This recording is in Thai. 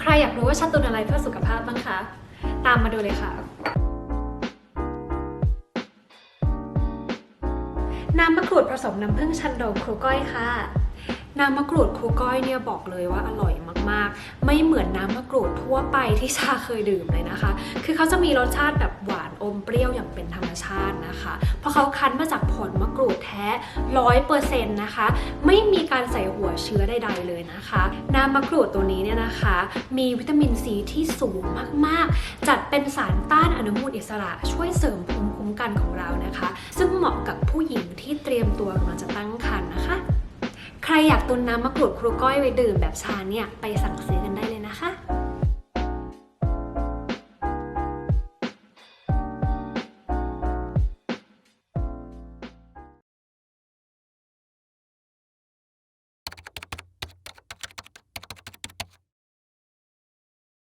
ใครอยากรู้ว่าชาตุนอะไรเพื่อสุขภาพบ้างคะ ตามมาดูเลยค่ะ น้ำมะกรูดผสมน้ำผึ้งชันโดงครูก้อยค่ะ น้ำมะกรูดครูก้อยเนี่ยบอกเลยว่าอร่อยมากๆ ไม่เหมือนน้ำมะกรูดทั่วไปที่ชาเคยดื่มเลยนะคะ คือเขาจะมีรสชาติแบบหวานอมเปรี้ยวอย่างเป็นธรรมชาตินะคะ เพราะเขาคั้นมาจากผลมะกรูดแท้ร้อยเปอร์เซ็นต์นะคะ ไม่มีการใส่หัวเชื้อใดๆเลยนะคะ น้ำมะกรูดตัวนี้เนี่ยนะคะ มีวิตามินซีที่สูงมากๆ จัดเป็นสารต้านอนุมูลอิสระช่วยเสริมภูมิคุ้มกันของเรานะคะ ซึ่งเหมาะกับผู้หญิงที่เตรียมตัวกำลังจะตั้งครรภ์นะคะ ใครอยากตุนน้ำมะกรูดครูก้อยไว้ดื่มแบบชาเนี่ยไปสั่งซื้อกันได้